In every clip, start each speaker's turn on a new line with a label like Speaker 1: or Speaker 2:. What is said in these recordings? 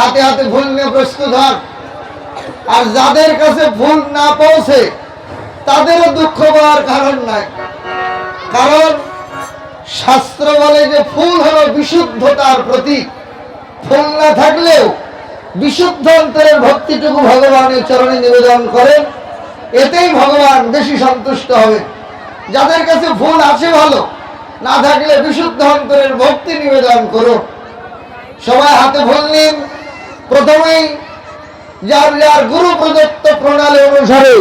Speaker 1: হাতে হাতে ভুল নিয়ে প্রস্তুত হন। আর যাদের কাছে ভুল না পৌঁছে, তাদেরও দুঃখ পাওয়ার কারণ নাই। কারণ শাস্ত্র বলে যে ফুল হলো বিশুদ্ধতার প্রতীক। ফুল না থাকলেও বিশুদ্ধ অন্তরের ভক্তিটুকু ভগবানের চরণে নিবেদন করেন। এতেই ভগবান বেশি সন্তুষ্ট হবে। যাদের কাছে ফুল আছে ভালো, না থাকলে বিশুদ্ধ অন্তরের ভক্তি নিবেদন করো সবাই হাতে নিন। প্রথমেই যার যার গুরু প্রদত্ত প্রণালী অনুসারে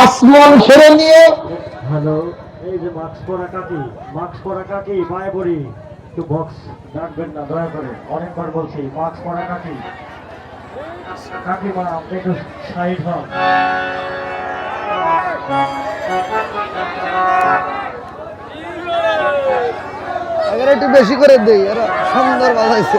Speaker 1: আসমন সেরে নিয়ে।
Speaker 2: হ্যালো এই যে মাস্ক পরা কাকি মাস্ক পরা কাকি মায় বড়ি একটু বক্স না দয়া করে। অনেকবার বলছি মাস্ক পরা কাকি। কাকিমা আপনি একটু সাইড হন।
Speaker 1: একটু বেশি করে দেই এরা। সুন্দর বাজাইছে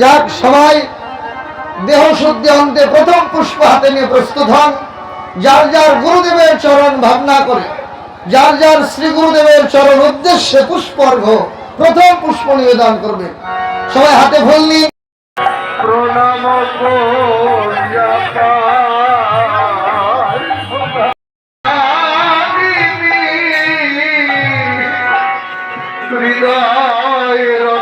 Speaker 1: যাক, সবাই দেহ শুদ্ধি অন্তে প্রথম পুষ্প হাতে নিয়ে প্রস্তুত হন। যার যার গুরুদেবের চরণ ভাবনা করে, যার যার শ্রী গুরুদেবের চরণ উদ্দেশ্যে পুষ্পর্ঘ, প্রথম পুষ্প নিবেদন করবে। সবাই হাতে ফুল নিন।
Speaker 2: প্রণাম